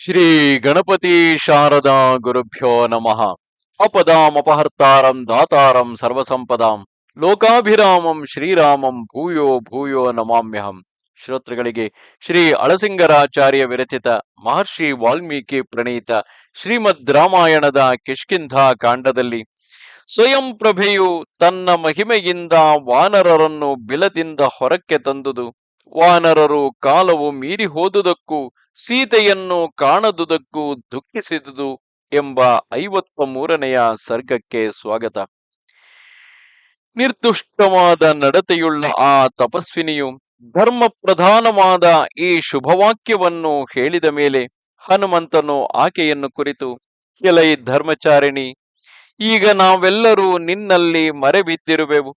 ಶ್ರೀ ಗಣಪತಿ ಶಾರದಾ ಗುರುಭ್ಯೋ ನಮಃ. ಅಪದಾಂ ಅಪಹರ್ತಾರಂ ದಾತಾರಂ ಸರ್ವಸಂಪದಾಂ. ಲೋಕಾಭಿರಾಮಂ ಶ್ರೀರಾಮಂ ಭೂಯೋ ಭೂಯೋ ನಮಾಮ್ಯಹಂ. ಶ್ರೋತೃಗಳಿಗೆ ಶ್ರೀ ಅಳಸಿಂಗರಾಚಾರ್ಯ ವಿರಚಿತ ಮಹರ್ಷಿ ವಾಲ್ಮೀಕಿ ಪ್ರಣೀತ ಶ್ರೀಮದ್ ರಾಮಾಯಣದ ಕಿಷ್ಕಿಂಧ ಕಾಂಡದಲ್ಲಿ ಸ್ವಯಂ ಪ್ರಭೆಯು ತನ್ನ ಮಹಿಮೆಯಿಂದ ವಾನರರನ್ನು ಬಿಲದಿಂದ ಹೊರಕ್ಕೆ ತಂದುದು. ವಾನರರು ಕಾಲವು ಮೀರಿ ಹೋದುದಕ್ಕೂ, ಸೀತೆಯನ್ನು ಕಾಣದುದಕ್ಕೂ ದುಃಖಿಸಿದುದು ಎಂಬ ಐವತ್ತ ಮೂರನೆಯ ಸರ್ಗಕ್ಕೆ ಸ್ವಾಗತ. ನಿರ್ದುಷ್ಟವಾದ ನಡತೆಯುಳ್ಳ ಆ ತಪಸ್ವಿನಿಯು ಧರ್ಮ ಪ್ರಧಾನವಾದ ಈ ಶುಭವಾಕ್ಯವನ್ನು ಹೇಳಿದ ಮೇಲೆ ಹನುಮಂತನು ಆಕೆಯನ್ನು ಕುರಿತು ಕೆಲೈ ಧರ್ಮಚಾರಿಣಿ, ಈಗ ನಾವೆಲ್ಲರೂ ನಿನ್ನಲ್ಲಿ ಮರೆಬಿದ್ದಿರುವೆವು.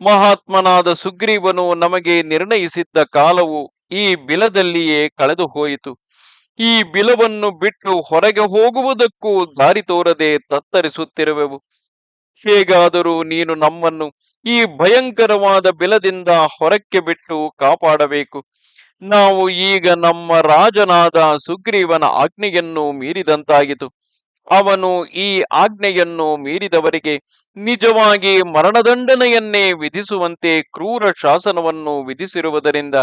ಮಹಾತ್ಮನಾದ ಸುಗ್ರೀವನು ನಮಗೆ ನಿರ್ಣಯಿಸಿದ್ದ ಕಾಲವು ಈ ಬಿಲದಲ್ಲಿಯೇ ಕಳೆದು ಹೋಯಿತು ಈ ಬಿಲವನ್ನು ಬಿಟ್ಟು ಹೊರಗೆ ಹೋಗುವುದಕ್ಕೂ ದಾರಿ ತೋರದೆ ತತ್ತರಿಸುತ್ತಿರುವೆವು. ಹೇಗಾದರೂ ನೀನು ನಮ್ಮನ್ನು ಈ ಭಯಂಕರವಾದ ಬಿಲದಿಂದ ಹೊರಕ್ಕೆ ಬಿಟ್ಟು ಕಾಪಾಡಬೇಕು. ನಾವು ಈಗ ನಮ್ಮ ರಾಜನಾದ ಸುಗ್ರೀವನ ಆಜ್ಞೆಯನ್ನು ಮೀರಿದಂತಾಗಿತು ಅವನು ಈ ಆಜ್ಞೆಯನ್ನು ಮೀರಿದವರಿಗೆ ನಿಜವಾಗಿ ಮರಣದಂಡನೆಯನ್ನೇ ವಿಧಿಸುವಂತೆ ಕ್ರೂರ ಶಾಸನವನ್ನು ವಿಧಿಸಿರುವುದರಿಂದ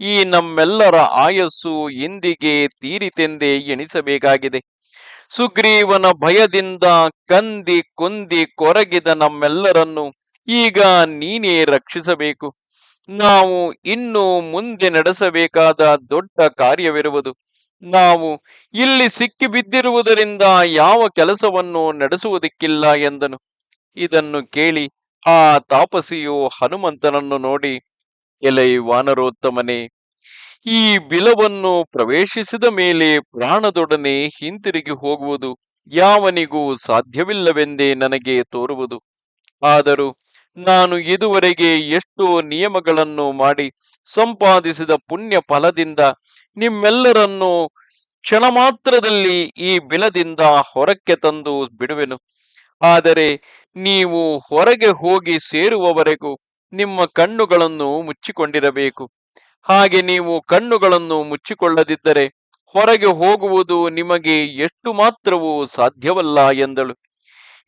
ಈ ನಮ್ಮೆಲ್ಲರ ಆಯಸ್ಸು ಇಂದಿಗೆ ತೀರಿತೆಂದೇ ಎಣಿಸಬೇಕಾಗಿದೆ. ಸುಗ್ರೀವನ ಭಯದಿಂದ ಕಂದಿ ಕುಂದಿ ಕೊರಗಿದ ನಮ್ಮೆಲ್ಲರನ್ನು ಈಗ ನೀನೇ ರಕ್ಷಿಸಬೇಕು. ನಾವು ಇನ್ನು ಮುಂದೆ ನಡೆಸಬೇಕಾದ ದೊಡ್ಡ ಕಾರ್ಯವಿರುವುದು. ನಾವು ಇಲ್ಲಿ ಸಿಕ್ಕಿ ಬಿದ್ದಿರುವುದರಿಂದ ಯಾವ ಕೆಲಸವನ್ನು ನಡೆಸುವುದಕ್ಕಿಲ್ಲ ಎಂದನು. ಇದನ್ನು ಕೇಳಿ ಆ ತಾಪಸಿಯು ಹನುಮಂತನನ್ನು ನೋಡಿ, ಎಲೈ ವಾನರೋತ್ತಮನೆ, ಈ ಬಿಲವನ್ನು ಪ್ರವೇಶಿಸಿದ ಮೇಲೆ ಪ್ರಾಣದೊಡನೆ ಹಿಂತಿರುಗಿ ಹೋಗುವುದು ಯಾವನಿಗೂ ಸಾಧ್ಯವಿಲ್ಲವೆಂದೇ ನನಗೆ ತೋರುವುದು. ಆದರೂ ನಾನು ಇದುವರೆಗೆ ಎಷ್ಟೋ ನಿಯಮಗಳನ್ನು ಮಾಡಿ ಸಂಪಾದಿಸಿದ ಪುಣ್ಯ ಫಲದಿಂದ ನಿಮ್ಮೆಲ್ಲರನ್ನು ಕ್ಷಣ ಮಾತ್ರದಲ್ಲಿ ಈ ಬಿಲದಿಂದ ಹೊರಕ್ಕೆ ತಂದು ಬಿಡುವೆನು. ಆದರೆ ನೀವು ಹೊರಗೆ ಹೋಗಿ ಸೇರುವವರೆಗೂ ನಿಮ್ಮ ಕಣ್ಣುಗಳನ್ನು ಮುಚ್ಚಿಕೊಂಡಿರಬೇಕು. ಹಾಗೆ ನೀವು ಕಣ್ಣುಗಳನ್ನು ಮುಚ್ಚಿಕೊಳ್ಳದಿದ್ದರೆ ಹೊರಗೆ ಹೋಗುವುದು ನಿಮಗೆ ಎಷ್ಟು ಮಾತ್ರವೂ ಸಾಧ್ಯವಲ್ಲ ಎಂದಳು.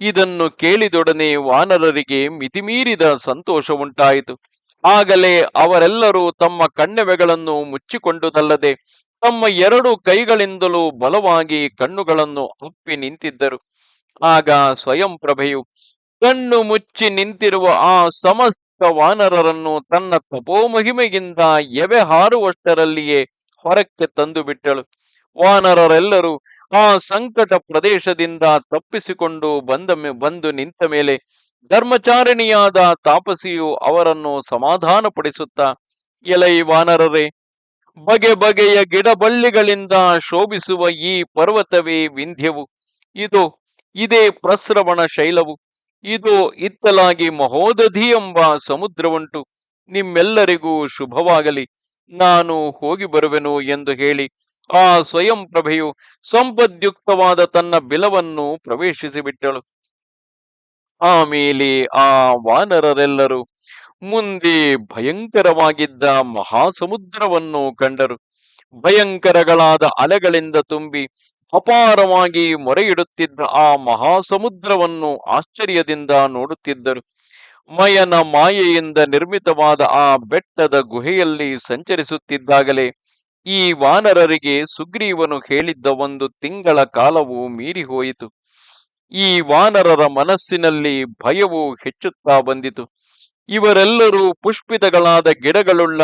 ಇದನ್ನು ಕೇಳಿದೊಡನೆ ವಾನರರಿಗೆ ಮಿತಿಮೀರಿದ ಸಂತೋಷ ಉಂಟಾಯಿತು ಆಗಲೇ ಅವರೆಲ್ಲರೂ ತಮ್ಮ ಕಣ್ಣೆವೆಗಳನ್ನು ಮುಚ್ಚಿಕೊಂಡುದಲ್ಲದೆ ತಮ್ಮ ಎರಡು ಕೈಗಳಿಂದಲೂ ಬಲವಾಗಿ ಕಣ್ಣುಗಳನ್ನು ಅಪ್ಪಿ ನಿಂತಿದ್ದರು. ಆಗ ಸ್ವಯಂ ಪ್ರಭೆಯು ಕಣ್ಣು ಮುಚ್ಚಿ ನಿಂತಿರುವ ಆ ಸಮಸ್ತ ವಾನರರನ್ನು ತನ್ನ ತಪೋಮಹಿಮೆಯಿಂದ ಎವೆ ಹಾರುವಷ್ಟರಲ್ಲಿಯೇ ಹೊರಕ್ಕೆ ತಂದು ಬಿಟ್ಟಳು ವಾನರರೆಲ್ಲರೂ ಆ ಸಂಕಟ ಪ್ರದೇಶದಿಂದ ತಪ್ಪಿಸಿಕೊಂಡು ಬಂದ ಬಂದು ನಿಂತ ಮೇಲೆ ಧರ್ಮಚಾರಿಣಿಯಾದ ತಾಪಸಿಯು ಅವರನ್ನು ಸಮಾಧಾನಪಡಿಸುತ್ತಾ, ಎಲೈ ವಾನರರೇ, ಬಗೆ ಬಗೆಯ ಗಿಡಬಳ್ಳಿಗಳಿಂದ ಶೋಭಿಸುವ ಈ ಪರ್ವತವೇ ವಿಂಧ್ಯವು. ಇದು, ಇದೇ ಪ್ರಸ್ರವಣ ಶೈಲವು. ಇದು ಇತ್ತಲಾಗಿ ಮಹೋದಧಿ ಎಂಬ ಸಮುದ್ರವುಂಟು. ನಿಮ್ಮೆಲ್ಲರಿಗೂ ಶುಭವಾಗಲಿ. ನಾನು ಹೋಗಿ ಬರುವೆನು ಎಂದು ಹೇಳಿ ಆ ಸ್ವಯಂ ಪ್ರಭೆಯು ಸಂಪದ್ಯುಕ್ತವಾದ ತನ್ನ ಬಿಲವನ್ನು ಪ್ರವೇಶಿಸಿ ಬಿಟ್ಟಳು ಆಮೇಲೆ ಆ ವಾನರರೆಲ್ಲರೂ ಮುಂದೆ ಭಯಂಕರವಾಗಿದ್ದ ಮಹಾಸಮುದ್ರವನ್ನು ಕಂಡರು. ಭಯಂಕರಗಳಾದ ಅಲೆಗಳಿಂದ ತುಂಬಿ ಅಪಾರವಾಗಿ ಮೊರೆಯಿಡುತ್ತಿದ್ದ ಆ ಮಹಾಸಮುದ್ರವನ್ನು ಆಶ್ಚರ್ಯದಿಂದ ನೋಡುತ್ತಿದ್ದರು. ಮಯನ ಮಾಯೆಯಿಂದ ನಿರ್ಮಿತವಾದ ಆ ಬೆಟ್ಟದ ಗುಹೆಯಲ್ಲಿ ಸಂಚರಿಸುತ್ತಿದ್ದಾಗಲೇ ಈ ವಾನರರಿಗೆ ಸುಗ್ರೀವನು ಹೇಳಿದ್ದ ಒಂದು ತಿಂಗಳ ಕಾಲವು ಮೀರಿ ಹೋಯಿತು. ಈ ವಾನರರ ಮನಸ್ಸಿನಲ್ಲಿ ಭಯವು ಹೆಚ್ಚುತ್ತಾ ಬಂದಿತು. ಇವರೆಲ್ಲರೂ ಪುಷ್ಪಿತಗಳಾದ ಗಿಡಗಳುಳ್ಳ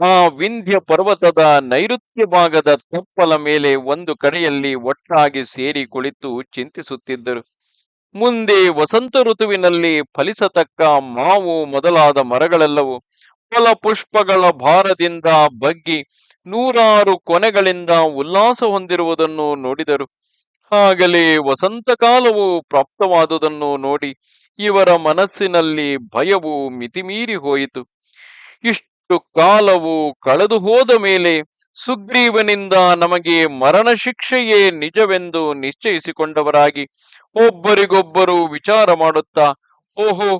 ಆ ವಿಂಧ್ಯ ಪರ್ವತದ ನೈಋತ್ಯ ಭಾಗದ ತಪ್ಪಲ ಮೇಲೆ ಒಂದು ಕಡೆಯಲ್ಲಿ ಒಟ್ಟಾಗಿ ಸೇರಿ ಕುಳಿತು ಚಿಂತಿಸುತ್ತಿದ್ದರು. ಮುಂದೆ ವಸಂತ ಋತುವಿನಲ್ಲಿ ಫಲಿಸತಕ್ಕ ಮಾವು ಮೊದಲಾದ ಮರಗಳೆಲ್ಲವೂ ಫಲ ಪುಷ್ಪಗಳ ಭಾರದಿಂದ ಬಗ್ಗಿ ನೂರಾರು ಕೊನೆಗಳಿಂದ ಉಲ್ಲಾಸ ಹೊಂದಿರುವುದನ್ನು ನೋಡಿದರು. ಆಗಲೇ ವಸಂತ ಕಾಲವು ಪ್ರಾಪ್ತವಾದುದನ್ನು ನೋಡಿ ಇವರ ಮನಸ್ಸಿನಲ್ಲಿ ಭಯವು ಮಿತಿಮೀರಿ ಹೋಯಿತು. ಇಷ್ಟು ಕಾಲವು ಕಳೆದು ಹೋದ ಮೇಲೆ ಸುಗ್ರೀವನಿಂದ ನಮಗೆ ಮರಣ ಶಿಕ್ಷೆಯೇ ನಿಜವೆಂದು ನಿಶ್ಚಯಿಸಿಕೊಂಡವರಾಗಿ ಒಬ್ಬರಿಗೊಬ್ಬರು ವಿಚಾರ ಮಾಡುತ್ತಾ, ಓಹೋ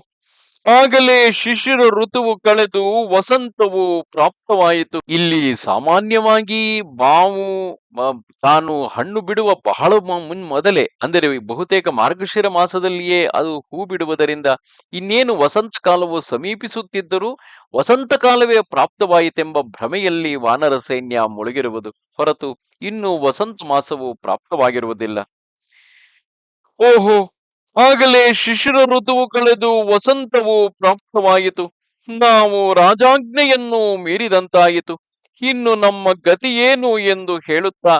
ಆಗಲೇ ಶಿಶಿರ ಋತುವು ಕಳೆದು ವಸಂತವು ಪ್ರಾಪ್ತವಾಯಿತು. ಇಲ್ಲಿ ಸಾಮಾನ್ಯವಾಗಿ ಬಾವು ತಾನು ಹಣ್ಣು ಬಿಡುವ ಬಹಳ ಮುನ್ ಮೊದಲೇ. ಅಂದರೆ ಬಹುತೇಕ ಮಾರ್ಗಶಿರ ಮಾಸದಲ್ಲಿಯೇ ಅದು ಹೂ ಬಿಡುವುದರಿಂದ ಇನ್ನೇನು ವಸಂತ ಕಾಲವು ಸಮೀಪಿಸುತ್ತಿದ್ದರೂ ವಸಂತ ಕಾಲವೇ ಪ್ರಾಪ್ತವಾಯಿತೆಂಬ ಭ್ರಮೆಯಲ್ಲಿ ವಾನರ ಸೈನ್ಯ ಮುಳುಗಿರುವುದು. ಹೊರತು ಇನ್ನು ವಸಂತ ಮಾಸವು ಪ್ರಾಪ್ತವಾಗಿರುವುದಿಲ್ಲ. ಓಹೋ! ಆಗಲೇ ಶಿಶಿರ ಋತುವು ಕಳೆದು ವಸಂತವು ಪ್ರಾಪ್ತವಾಯಿತು. ನಾವು ರಾಜಾಜ್ಞೆಯನ್ನು ಮೀರಿದಂತಾಯಿತು. ಇನ್ನು ನಮ್ಮ ಗತಿಯೇನು ಎಂದು ಹೇಳುತ್ತಾ,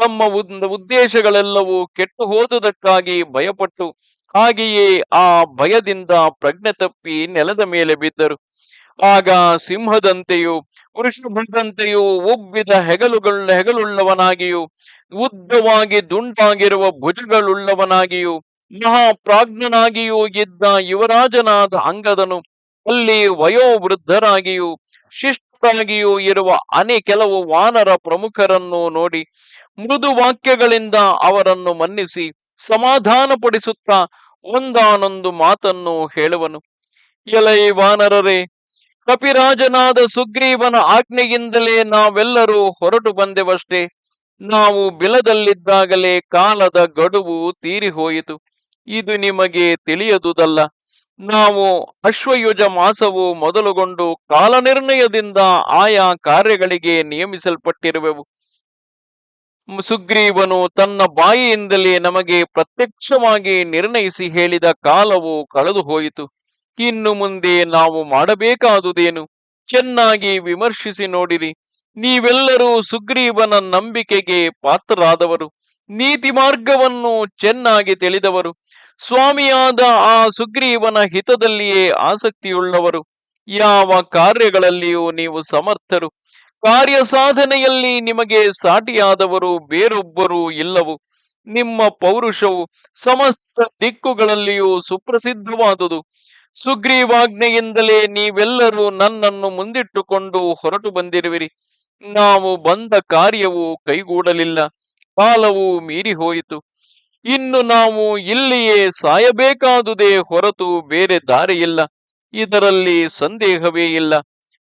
ತಮ್ಮ ಉದ್ದೇಶಗಳೆಲ್ಲವೂ ಕೆಟ್ಟು ಹೋದುದಕ್ಕಾಗಿ ಭಯಪಟ್ಟು, ಹಾಗೆಯೇ ಆ ಭಯದಿಂದ ಪ್ರಜ್ಞೆ ತಪ್ಪಿ ನೆಲದ ಮೇಲೆ ಬಿದ್ದರು. ಆಗ ಸಿಂಹದಂತೆಯೂ, ವೃಷಭದಂತೆಯೂ ಉಬ್ಬಿದ ಹೆಗಲುಗಳ, ಹೆಗಲುಳ್ಳವನಾಗಿಯೂ, ಉದ್ದವಾಗಿ ದುಂಡಾಗಿರುವ ಭುಜಗಳುಳ್ಳವನಾಗಿಯೂ ಮಹಾಪ್ರಾಜ್ಞನಾಗಿಯೂ ಇದ್ದ ಯುವರಾಜನಾದ ಅಂಗದನು, ಅಲ್ಲಿ ವಯೋವೃದ್ಧರಾಗಿಯೂ, ಶಿಷ್ಟರಾಗಿಯೂ ಇರುವ ಅನೆ ಕೆಲವು ವಾನರ ಪ್ರಮುಖರನ್ನು ನೋಡಿ ಮೃದು ವಾಕ್ಯಗಳಿಂದ ಅವರನ್ನು ಮನ್ನಿಸಿ ಸಮಾಧಾನಪಡಿಸುತ್ತಾ ಒಂದಾನೊಂದು ಮಾತನ್ನು ಹೇಳುವನು. ಎಲೈ ವಾನರರೇ, ಕಪಿರಾಜನಾದ ಸುಗ್ರೀವನ ಆಜ್ಞೆಯಿಂದಲೇ ನಾವೆಲ್ಲರೂ ಹೊರಟು ಬಂದೆವಷ್ಟೇ. ನಾವು ಬಿಲದಲ್ಲಿದ್ದಾಗಲೇ ಕಾಲದ ಗಡುವು ತೀರಿ ಹೋಯಿತು ಇದು ನಿಮಗೆ ತಿಳಿಯದುದಲ್ಲ. ನಾವು ಅಶ್ವಯುಜ ಮಾಸವು ಮೊದಲುಗೊಂಡು ಕಾಲನಿರ್ಣಯದಿಂದ ಆಯಾ ಕಾರ್ಯಗಳಿಗೆ ನಿಯಮಿಸಲ್ಪಟ್ಟಿರುವೆವು. ಸುಗ್ರೀವನು ತನ್ನ ಬಾಯಿಯಿಂದಲೇ ನಮಗೆ ಪ್ರತ್ಯಕ್ಷವಾಗಿ ನಿರ್ಣಯಿಸಿ ಹೇಳಿದ ಕಾಲವು ಕಳೆದು ಹೋಯಿತು ಇನ್ನು ಮುಂದೆ ನಾವು ಮಾಡಬೇಕಾದುದೇನು? ಚೆನ್ನಾಗಿ ವಿಮರ್ಶಿಸಿ ನೋಡಿರಿ. ನೀವೆಲ್ಲರೂ ಸುಗ್ರೀವನ ನಂಬಿಕೆಗೆ ಪಾತ್ರರಾದವರು. ನೀತಿ ಮಾರ್ಗವನ್ನು ಚೆನ್ನಾಗಿ ತಿಳಿದವರು. ಸ್ವಾಮಿಯಾದ ಆ ಸುಗ್ರೀವನ ಹಿತದಲ್ಲಿಯೇ ಆಸಕ್ತಿಯುಳ್ಳವರು. ಯಾವ ಕಾರ್ಯಗಳಲ್ಲಿಯೂ ನೀವು ಸಮರ್ಥರು. ಕಾರ್ಯ ಸಾಧನೆಯಲ್ಲಿ ನಿಮಗೆ ಸಾಟಿಯಾದವರು ಬೇರೊಬ್ಬರು ಇಲ್ಲವು. ನಿಮ್ಮ ಪೌರುಷವು ಸಮಸ್ತ ದಿಕ್ಕುಗಳಲ್ಲಿಯೂ ಸುಪ್ರಸಿದ್ಧವಾದುದು. ಸುಗ್ರೀವಾಜ್ಞೆಯಿಂದಲೇ ನೀವೆಲ್ಲರೂ ನನ್ನನ್ನು ಮುಂದಿಟ್ಟುಕೊಂಡು ಹೊರಟು ಬಂದಿರುವಿರಿ. ನಾವು ಬಂದ ಕಾರ್ಯವು ಕೈಗೂಡಲಿಲ್ಲ. ಕಾಲವು ಮೀರಿ ಹೋಯಿತು. ಇನ್ನು ನಾವು ಇಲ್ಲಿಯೇ ಸಾಯಬೇಕಾದುದೇ ಹೊರತು ಬೇರೆ ದಾರಿಯಿಲ್ಲ. ಇದರಲ್ಲಿ ಸಂದೇಹವೇ ಇಲ್ಲ.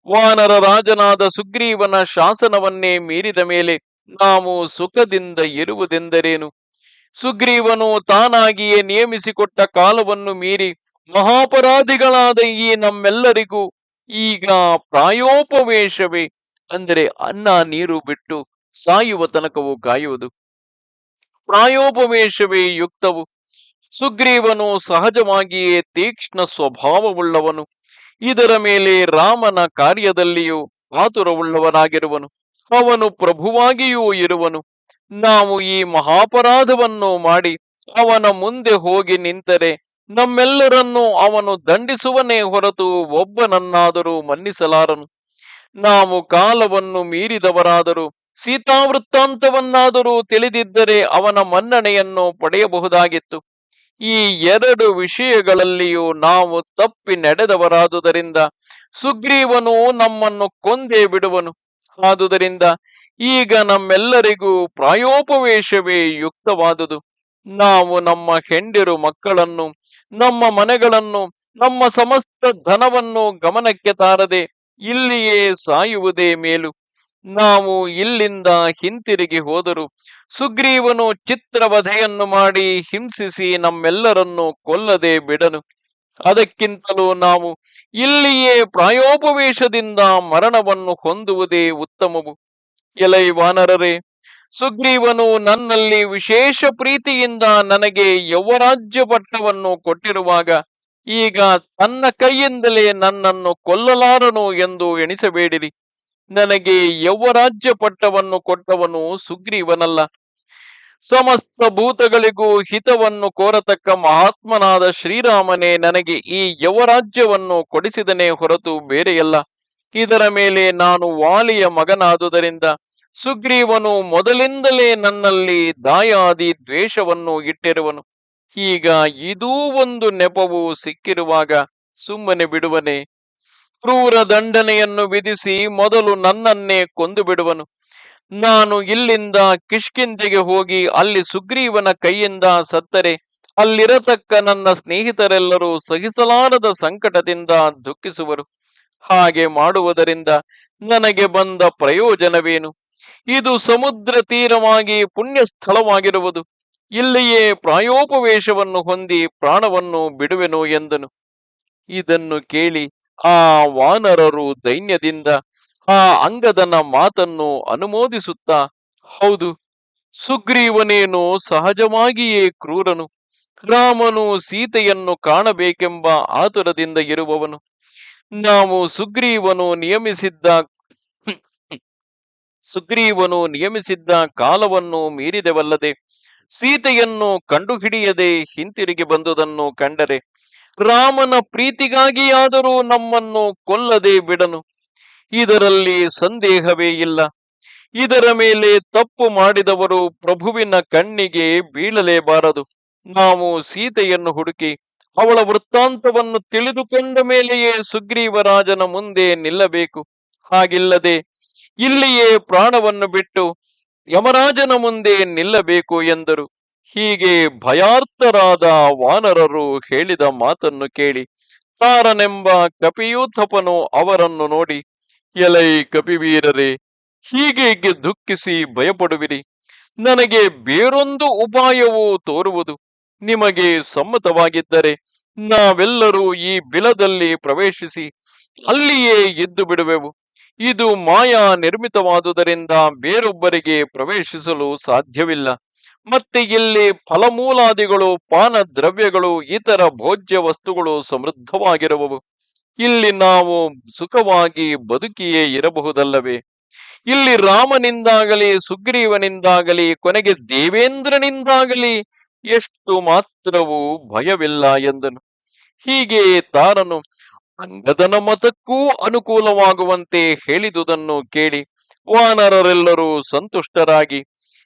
ವಾನರ ರಾಜನಾದ ಸುಗ್ರೀವನ ಶಾಸನವನ್ನೇ ಮೀರಿದ ಮೇಲೆ ನಾವು ಸುಖದಿಂದ ಇರುವುದೆಂದರೇನು? ಸುಗ್ರೀವನು ತಾನಾಗಿಯೇ ನಿಯಮಿಸಿಕೊಟ್ಟ ಕಾಲವನ್ನು ಮೀರಿ ಮಹಾಪರಾಧಿಗಳಾದ ಈ ನಮ್ಮೆಲ್ಲರಿಗೂ ಈಗ ಪ್ರಾಯೋಪವೇಶವೇ. ಅಂದರೆ ಅನ್ನ ನೀರು ಬಿಟ್ಟು ಸಾಯುವ ತನಕವೂ ಕಾಯುವುದು. ಪ್ರಾಯೋಪವೇಶವೇ ಯುಕ್ತವು. ಸುಗ್ರೀವನು ಸಹಜವಾಗಿಯೇ ತೀಕ್ಷ್ಣ ಸ್ವಭಾವವುಳ್ಳವನು. ಇದರ ಮೇಲೆ ರಾಮನ ಕಾರ್ಯದಲ್ಲಿಯೂ ಆತುರವುಳ್ಳವನಾಗಿರುವನು. ಅವನು ಪ್ರಭುವಾಗಿಯೂ ಇರುವನು. ನಾವು ಈ ಮಹಾಪರಾಧವನ್ನು ಮಾಡಿ ಅವನ ಮುಂದೆ ಹೋಗಿ ನಿಂತರೆ ನಮ್ಮೆಲ್ಲರನ್ನೂ ಅವನು ದಂಡಿಸುವನೇ ಹೊರತು ಒಬ್ಬನನ್ನಾದರೂ ಮನ್ನಿಸಲಾರನು. ನಾವು ಕಾಲವನ್ನು ಮೀರಿದವರಾದರೂ ಸೀತಾವೃತ್ತಾಂತವನ್ನಾದರೂ ತಿಳಿದಿದ್ದರೆ ಅವನ ಮನ್ನಣೆಯನ್ನು ಪಡೆಯಬಹುದಾಗಿತ್ತು. ಈ ಎರಡು ವಿಷಯಗಳಲ್ಲಿಯೂ ನಾವು ತಪ್ಪಿ ನಡೆದವರಾದುದರಿಂದ ಸುಗ್ರೀವನು ನಮ್ಮನ್ನು ಕೊಂದೇ ಬಿಡುವನು. ಆದುದರಿಂದ ಈಗ ನಮ್ಮೆಲ್ಲರಿಗೂ ಪ್ರಾಯೋಪವೇಶವೇ ಯುಕ್ತವಾದುದು. ನಾವು ನಮ್ಮ ಹೆಂಡಿರು ಮಕ್ಕಳನ್ನು, ನಮ್ಮ ಮನೆಗಳನ್ನು, ನಮ್ಮ ಸಮಸ್ತ ಧನವನ್ನು ಗಮನಕ್ಕೆ ತಾರದೆ ಇಲ್ಲಿಯೇ ಸಾಯುವುದೇ ಮೇಲು. ನಾವು ಇಲ್ಲಿಂದ ಹಿಂತಿರುಗಿ ಹೋದರು. ಸುಗ್ರೀವನು ಚಿತ್ರವಧೆಯನ್ನು ಮಾಡಿ ಹಿಂಸಿಸಿ ನಮ್ಮೆಲ್ಲರನ್ನು ಕೊಲ್ಲದೆ ಬಿಡನು. ಅದಕ್ಕಿಂತಲೂ ನಾವು ಇಲ್ಲಿಯೇ ಪ್ರಾಯೋಪವೇಶದಿಂದ ಮರಣವನ್ನು ಹೊಂದುವುದೇ ಉತ್ತಮವು. ಎಲೈ ವಾನರರೇ ಸುಗ್ರೀವನು ನನ್ನಲ್ಲಿ ವಿಶೇಷ ಪ್ರೀತಿಯಿಂದ ನನಗೆ ಯೌವರಾಜ್ಯ ಪಟ್ಟವನ್ನು ಕೊಟ್ಟಿರುವಾಗ ಈಗ ತನ್ನ ಕೈಯಿಂದಲೇ ನನ್ನನ್ನು ಕೊಲ್ಲಲಾರನು ಎಂದು ಎಣಿಸಬೇಡಿರಿ. ನನಗೆ ಯೌವರಾಜ್ಯ ಪಟ್ಟವನ್ನು ಕೊಟ್ಟವನು ಸುಗ್ರೀವನಲ್ಲ. ಸಮಸ್ತ ಭೂತಗಳಿಗೂ ಹಿತವನ್ನು ಕೋರತಕ್ಕ ಮಹಾತ್ಮನಾದ ಶ್ರೀರಾಮನೇ ನನಗೆ ಈ ಯವರಾಜ್ಯವನ್ನು ಕೊಡಿಸಿದನೇ ಹೊರತು ಬೇರೆಯಲ್ಲ. ಇದರ ಮೇಲೆ ನಾನು ವಾಲಿಯ ಮಗನಾದುದರಿಂದ ಸುಗ್ರೀವನು ಮೊದಲಿಂದಲೇ ನನ್ನಲ್ಲಿ ದಾಯಾದಿ ದ್ವೇಷವನ್ನು ಇಟ್ಟಿರುವನು. ಈಗ ಇದೂ ಒಂದು ನೆಪವು ಸಿಕ್ಕಿರುವಾಗ ಸುಮ್ಮನೆ ಬಿಡುವನೆ. ಕ್ರೂರ ದಂಡನೆಯನ್ನು ವಿಧಿಸಿ ಮೊದಲು ನನ್ನನ್ನೇ ಕೊಂದು ಬಿಡುವನು ನಾನು ಇಲ್ಲಿಂದ ಕಿಷ್ಕಿಂಧೆಗೆ ಹೋಗಿ ಅಲ್ಲಿ ಸುಗ್ರೀವನ ಕೈಯಿಂದ ಸತ್ತರೆ. ಅಲ್ಲಿರತಕ್ಕ ನನ್ನ ಸ್ನೇಹಿತರೆಲ್ಲರೂ ಸಹಿಸಲಾರದ ಸಂಕಟದಿಂದ ದುಃಖಿಸುವರು. ಹಾಗೆ ಮಾಡುವುದರಿಂದ ನನಗೆ ಬಂದ ಪ್ರಯೋಜನವೇನು? ಇದು ಸಮುದ್ರ ತೀರವಾಗಿ ಪುಣ್ಯ ಸ್ಥಳವಾಗಿರುವುದು ಇಲ್ಲಿಯೇ ಪ್ರಾಯೋಪವೇಶವನ್ನು ಹೊಂದಿ ಪ್ರಾಣವನ್ನು ಬಿಡುವೆನು ಎಂದನು. ಇದನ್ನು ಕೇಳಿ ಆ ವಾನರರು ದೈನ್ಯದಿಂದ ಆ ಅಂಗದನ ಮಾತನ್ನು ಅನುಮೋದಿಸುತ್ತಾ, ಹೌದು, ಸುಗ್ರೀವನೇನು ಸಹಜವಾಗಿಯೇ ಕ್ರೂರನು? ರಾಮನು ಸೀತೆಯನ್ನು ಕಾಣಬೇಕೆಂಬ ಆತುರದಿಂದ ಇರುವವನು? ನಾವು ಸುಗ್ರೀವನು ನಿಯಮಿಸಿದ್ದ ಸುಗ್ರೀವನು ನಿಯಮಿಸಿದ್ದ ಕಾಲವನ್ನು ಮೀರಿದೆವಲ್ಲದೆ, ಸೀತೆಯನ್ನು ಕಂಡುಹಿಡಿಯದೆ ಹಿಂತಿರುಗಿ ಬಂದುದನ್ನು ಕಂಡರೆ ರಾಮನ ಪ್ರೀತಿಗಾಗಿಯಾದರೂ ನಮ್ಮನ್ನು ಕೊಲ್ಲದೆ ಬಿಡನು. ಇದರಲ್ಲಿ ಸಂದೇಹವೇ ಇಲ್ಲ. ಇದರ ಮೇಲೆ ತಪ್ಪು ಮಾಡಿದವರು ಪ್ರಭುವಿನ ಕಣ್ಣಿಗೆ ಬೀಳಲೇಬಾರದು. ನಾವು ಸೀತೆಯನ್ನು ಹುಡುಕಿ ಅವಳ ವೃತ್ತಾಂತವನ್ನು ತಿಳಿದುಕೊಂಡ ಮೇಲೆಯೇ ಸುಗ್ರೀವರಾಜನ ಮುಂದೆ ನಿಲ್ಲಬೇಕು. ಹಾಗಿಲ್ಲದೆ ಇಲ್ಲಿಯೇ ಪ್ರಾಣವನ್ನು ಬಿಟ್ಟು ಯಮರಾಜನ ಮುಂದೆ ನಿಲ್ಲಬೇಕು ಎಂದರು. ಹೀಗೆ ಭಯಾರ್ಥರಾದ ವಾನರರು ಹೇಳಿದ ಮಾತನ್ನು ಕೇಳಿ ತಾರನೆಂಬ ಕಪಿಯೂಥಪನು ಅವರನ್ನು ನೋಡಿ, ಎಲೈ ಕಪಿವೀರರೇ ಹೀಗೆ ದುಃಖಿಸಿ ಭಯಪಡುವಿರಿ. ನನಗೆ ಬೇರೊಂದು ಉಪಾಯವೂ ತೋರುವುದು. ನಿಮಗೆ ಸಮ್ಮತವಾಗಿದ್ದರೆ ನಾವೆಲ್ಲರೂ ಈ ಬಿಲದಲ್ಲಿ ಪ್ರವೇಶಿಸಿ ಅಲ್ಲಿಯೇ ಎದ್ದು ಬಿಡುವೆವು. ಇದು ಮಾಯಾ ನಿರ್ಮಿತವಾದುದರಿಂದ ಬೇರೊಬ್ಬರಿಗೆ ಪ್ರವೇಶಿಸಲು ಸಾಧ್ಯವಿಲ್ಲ. ಮತ್ತೆ ಇಲ್ಲಿ ಫಲಮೂಲಾದಿಗಳು ಪಾನ ದ್ರವ್ಯಗಳು ಇತರ ಭೋಜ್ಯ ವಸ್ತುಗಳು ಸಮೃದ್ಧವಾಗಿರುವವು. ಇಲ್ಲಿ ನಾವು ಸುಖವಾಗಿ ಬದುಕಿಯೇ ಇರಬಹುದಲ್ಲವೇ? ಇಲ್ಲಿ ರಾಮನಿಂದಾಗಲಿ, ಸುಗ್ರೀವನಿಂದಾಗಲಿ, ಕೊನೆಗೆ ದೇವೇಂದ್ರನಿಂದಾಗಲಿ ಎಷ್ಟು ಮಾತ್ರವೂ ಭಯವಿಲ್ಲ ಎಂದನು. ಹೀಗೆ ತಾರನು ಅಂಗದನ ಮತಕ್ಕೂ ಅನುಕೂಲವಾಗುವಂತೆ ಹೇಳಿದುದನ್ನು ಕೇಳಿ ವಾನರರೆಲ್ಲರೂ ಸಂತುಷ್ಟರಾಗಿ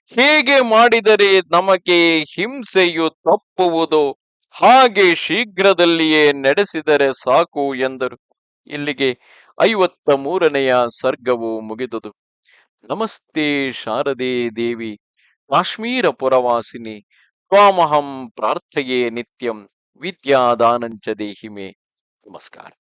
ಹೇಗೆ ಮಾಡಿದರೆ ನಮಗೆ ಹಿಂಸೆಯು ತಪ್ಪುವುದು. ಹಾಗೆ ಶೀಘ್ರದಲ್ಲಿಯೇ ನಡೆಸಿದರೆ ಸಾಕು ಎಂದರು. ಇಲ್ಲಿಗೆ ಐವತ್ತ ಮೂರನೆಯ ಸರ್ಗವು ಮುಗಿದುದು. ನಮಸ್ತೆ ಶಾರದೆ ದೇವಿ, ಕಾಶ್ಮೀರ ಪುರವಾಸಿನಿ, ತ್ವಾಮಹಂ ಪ್ರಾರ್ಥಯೇ ನಿತ್ಯಂ, ವಿದ್ಯಾದಾನಂಚ ದೇಹಿಮೆ. ನಮಸ್ಕಾರ.